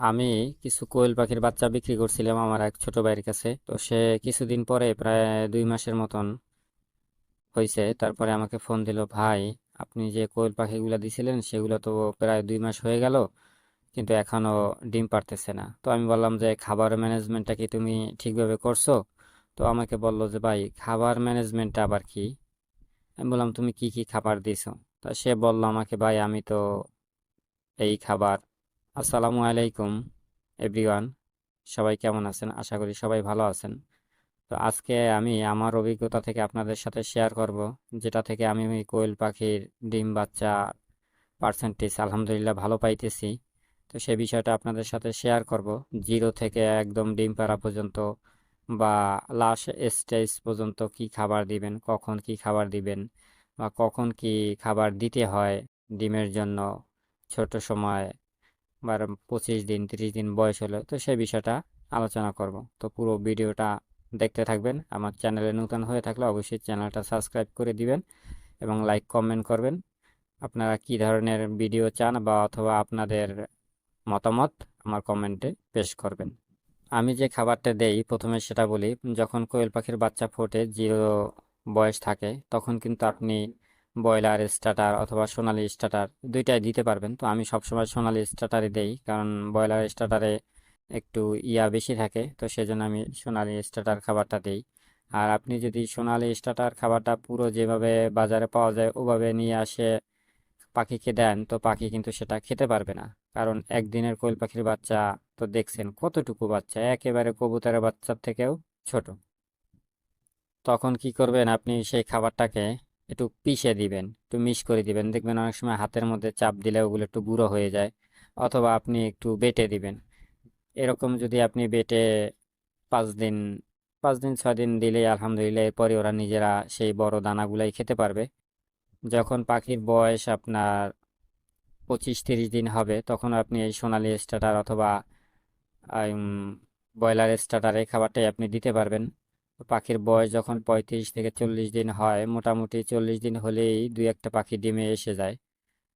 আমি কিছু কোয়েল পাখির বাচ্চা বিক্রি করছিলাম আমার এক ছোট ভাইয়ের কাছে। তো সে কিছুদিন পরে প্রায় দুই মাসের মতন হয়েছে তারপরে আমাকে ফোন দিল, ভাই, আপনি যে কোয়েল পাখিগুলো দিছিলেন, সেগুলো তো প্রায় দুই মাস হয়ে গেল, কিন্তু এখনও ডিম পারতেছে না। তো আমি বললাম যে, খাবার ম্যানেজমেন্টটা কি তুমি ঠিকভাবে করছ? তো আমাকে বলল যে, ভাই, খাবার ম্যানেজমেন্টটা আবার কি? আমি বললাম, তুমি কি কি খাবার দিছো? তা সে বলল আমাকে, ভাই, আমি তো এই খাবার আসসালামু আলাইকুম, এভরিওয়ান। সবাই কেমন আছেন? আশা করি সবাই ভালো আছেন। তো আজকে আমি আমার অভিজ্ঞতা থেকে আপনাদের সাথে শেয়ার করব, যেটা থেকে আমি কোয়েল পাখির ডিম বাচ্চা পার্সেন্টেজ আলহামদুলিল্লাহ ভালো পাইতেছি। তো সেই বিষয়টা আপনাদের সাথে শেয়ার করব। জিরো থেকে একদম ডিম পাড়া পর্যন্ত বা লাস্ট স্টেজ পর্যন্ত কি খাবার দিবেন, কখন কি খাবার দিবেন বা কখন কি খাবার দিতে হয় ডিমের জন্য ছোট সময় বা পঁচিশ দিন, তিরিশ দিন বয়স হলে, তো সেই বিষয়টা আলোচনা করব। তো পুরো ভিডিওটা দেখতে থাকবেন। আমার চ্যানেলে নতুন হয়ে থাকলে অবশ্যই চ্যানেলটা সাবস্ক্রাইব করে দিবেন এবং লাইক, কমেন্ট করবেন। আপনারা কি ধরনের ভিডিও চান বা অথবা আপনাদের মতামত আমার কমেন্টে পেশ করবেন। আমি যে খাবারটা দেই, প্রথমে সেটা বলি, যখন কোয়েল পাখির বাচ্চা ফোটে, জিরো বয়স থাকে, তখন কিন্তু আপনি ব্রয়লার স্টার্টার অথবা সোনালি স্টার্টার দুইটাই দিতে পারবেন। তো আমি সবসময় সোনালি স্টার্টারই দেই, কারণ ব্রয়লার স্টার্টারে একটু ইয়া বেশি থাকে, তো সেজন্য আমি সোনালি স্টার্টার খাবারটা দেই। আর আপনি যদি সোনালি স্টার্টার খাবারটা পুরো যেভাবে বাজারে পাওয়া যায়, ওভাবে নিয়ে আসে পাখিকে দেন, তো পাখি কিন্তু সেটা খেতে পারবে না। কারণ একদিনের কোয়েল পাখির বাচ্চা, তো দেখছেন কতটুকু বাচ্চা, একেবারে কবুতরের বাচ্চার থেকেও ছোট। তখন কি করবেন আপনি সেই খাবারটাকে একটু পিষে দিবেন, একটু মিশ করে দিবেন। দেখবেন অনেক সময় হাতের মধ্যে চাপ দিলে ওগুলো একটু গুঁড়ো হয়ে যায় অথবা আপনি একটু বেটে দিবেন। এরকম যদি আপনি বেটে পাঁচ দিন পাঁচ দিন, ছয় দিন দিলেই আলহামদুলিল্লাহ এরপরে ওরা নিজেরা সেই বড় দানাগুলাই খেতে পারবে। যখন পাখির বয়স আপনার পঁচিশ তিরিশ দিন হবে, তখন আপনি এই সোনালি স্টার্টার অথবা ব্রয়লার স্টার্টার এই খাবারটাই আপনি দিতে পারবেন। পাখির বয়স যখন পঁয়ত্রিশ থেকে চল্লিশ দিন হয়, মোটামুটি চল্লিশ দিন হলেই দুই একটা পাখি ডিমে এসে যায়।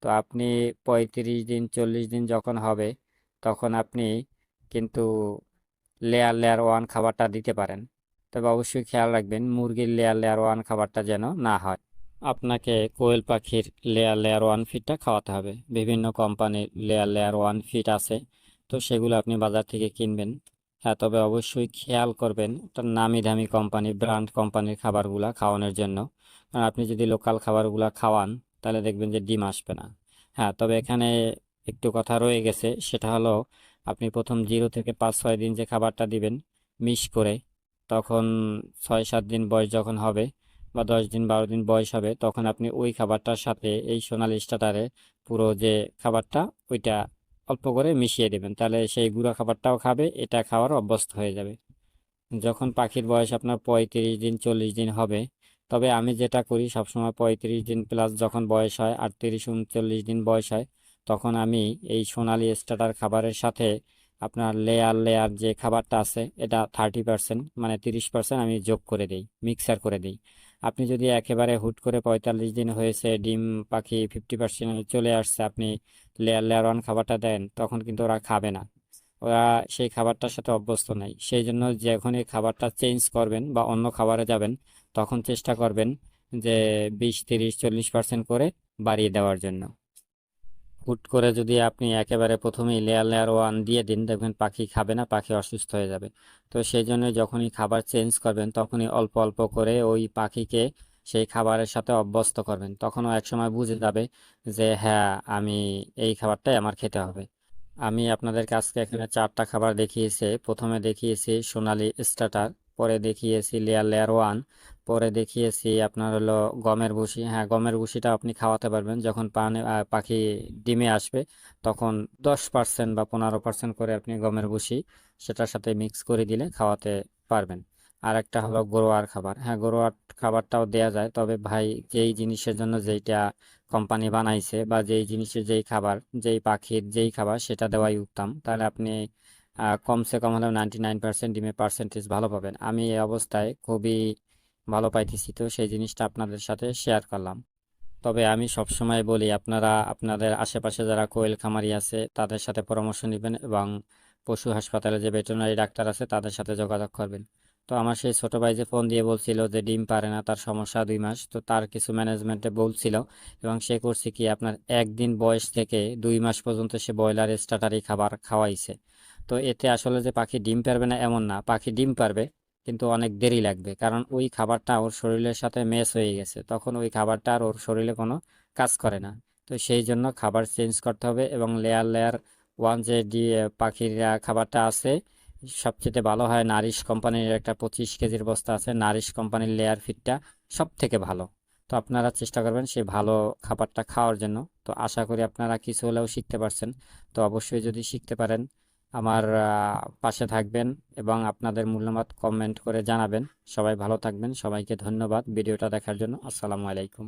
তো আপনি পঁয়ত্রিশ দিন, চল্লিশ দিন যখন হবে, তখন আপনি কিন্তু লেয়ার লেয়ার ওয়ান খাবারটা দিতে পারেন। তবে অবশ্যই খেয়াল রাখবেন, মুরগির লেয়ার লেয়ার ওয়ান খাবারটা যেন না হয়। আপনাকে কোয়েল পাখির লেয়ার লেয়ার ওয়ান ফিডটা খাওয়াতে হবে। বিভিন্ন কোম্পানির লেয়ার লেয়ার ওয়ান ফিড আছে, তো সেগুলো আপনি বাজার থেকে কিনবেন। হ্যাঁ তবে অবশ্যই খেয়াল করবেন একটা নামি দামি কোম্পানি, ব্র্যান্ড কোম্পানির খাবারগুলা খাওয়ানোর জন্য। কারণ আপনি যদি লোকাল খাবারগুলা খাওয়ান, তাহলে দেখবেন যে ডিম আসবে না। হ্যাঁ তবে এখানে একটু কথা রয়ে গেছে, সেটা হলো আপনি প্রথম জিরো থেকে পাঁচ, ছয় দিন যে খাবারটা দিবেন মিশ করে তখন ছয়, সাত দিন বয়স যখন হবে বা দশ দিন, বারো দিন বয়স হবে, তখন আপনি ওই খাবারটার সাথে এই সোনালি স্টার্টারে পুরো যে খাবারটা, ওইটা অল্প করে মিশিয়ে দেবেন। তাহলে সেই গুঁড়া খাবারটাও খাবে, এটা খাওয়ার অভ্যস্ত হয়ে যাবে। যখন পাখির বয়স আপনার পঁয়ত্রিশ দিন, চল্লিশ দিন হবে, তবে আমি যেটা করি, সবসময় পঁয়ত্রিশ দিন প্লাস যখন বয়স হয়, আটত্রিশ, উনচল্লিশ দিন বয়স হয়, তখন আমি এই সোনালি স্টার্টার খাবারের সাথে আপনার লেয়ার লেয়ার যে খাবারটা আছে, এটা থার্টি পার্সেন্ট মানে তিরিশ পার্সেন্ট আমি যোগ করে দিই মিক্সার করে দিই। আপনি যদি একেবারে হুট করে পঁয়তাল্লিশ দিন হয়েছে ডিম পাখি ফিফটি পার্সেন্ট চলে আসছে, আপনি লেয়ার লেয়ার ওয়ান খাবারটা দেন, তখন কিন্তু ওরা খাবে না। ওরা সেই খাবারটার সাথে অভ্যস্ত নাই। সেই জন্য যখন এই খাবারটা চেঞ্জ করবেন বা অন্য খাবারে যাবেন, তখন চেষ্টা করবেন যে বিশ, তিরিশ, চল্লিশ পার্সেন্ট করে বাড়িয়ে দেওয়ার জন্য। হুট করে যদি আপনি একেবারে প্রথমেই লেয়ার লেয়ার ওয়ান দিয়ে দিন, দেখবেন পাখি খাবে না, পাখি অসুস্থ হয়ে যাবে। তো সেই জন্য যখনই খাবার চেঞ্জ করবেন, তখনই অল্প অল্প করে ওই পাখিকে সেই খাবারের সাথে অভ্যস্ত করবেন। তখনও একসময় বুঝে যাবে যে হ্যাঁ আমি এই খাবারটাই আমার খেতে হবে। আমি আপনাদের কাছকে এখানে চারটা খাবার দেখিয়েছি। প্রথমে দেখিয়েছি সোনালি স্টার্টার পরে দেখিয়েছি লেয়ার লেয়ার ওয়ান পরে দেখিয়েছি আপনার হলো গমের ভুসি। হ্যাঁ গমের ভুসিটা আপনি খাওয়াতে পারবেন। যখন পানি পাখি ডিমে আসবে তখন দশ পার্সেন্ট বা পনেরো পার্সেন্ট করে আপনি গমের ভুসি সেটার সাথে মিক্স করে দিলে খাওয়াতে পারবেন। আর একটা হলো ঘরোয়ার খাবার। হ্যাঁ ঘরোয়ার খাবারটাও দেয়া যায়। তবে ভাই যেই জিনিসের জন্য যেইটা কোম্পানি বানাইছে বা যেই জিনিসের যেই খাবার যেই পাখির যেই খাবার সেটা দেওয়াই উত্তম। তাহলে আপনি কমসে কম হলেও নাইনটি নাইন পার্সেন্ট ডিমের পার্সেন্টেজ ভালো পাবেন। আমি এই অবস্থায় খুবই ভালো পাইতেছি তো, সেই জিনিসটা আপনাদের সাথে শেয়ার করলাম। তবে আমি সবসময় বলি, আপনারা, আপনাদের আশেপাশে যারা কোয়েল খামারি আছে, তাদের সাথে পরামর্শ নেবেন এবং পশু হাসপাতালে যে ভেটেরিনারি ডাক্তার আছে, তাদের সাথে যোগাযোগ করবেন। তো আমার সেই ছোট ভাই যে ফোন দিয়ে বলছিল যে ডিম পারে না, তার সমস্যা দুই মাস, তো তার কিছু ম্যানেজমেন্টে বলছিল এবং সে করছে কি, আপনার একদিন বয়স থেকে দুই মাস পর্যন্ত সে ব্রয়লার স্টার্টারি খাবার খাওয়াইছে। তো এতে আসলে যে পাখি ডিম পারবে না এমন না, পাখি ডিম পারবে কিন্তু অনেক দেরি লাগবে। কারণ ওই খাবারটা ওর শরীরের সাথে মেস হয়ে গেছে, তখন ওই খাবারটা আর ওর শরীরে কোনো কাজ করে না। তো সেই জন্য খাবার চেঞ্জ করতে হবে এবং লেয়ার লেয়ার ওয়ান যে পাখির খাবারটা আছে, সবচেয়ে ভালো হয় নারিশ কোম্পানির একটা পঁচিশ কেজির বস্তা আছে, নারিশ কোম্পানির লেয়ার ফিডটা সব থেকে ভালো। তো আপনারা চেষ্টা করবেন সেই ভালো খাবারটা খাওয়ার জন্য। তো আশা করি আপনারা কিছু হলেও শিখতে পারছেন। তো অবশ্যই যদি শিখতে পারেন আমার পাশে থাকবেন এবং আপনাদের মূল্যবান কমেন্ট করে জানাবেন। সবাই ভালো থাকবেন। সবাইকে ধন্যবাদ ভিডিওটা দেখার জন্য। আসসালামু আলাইকুম।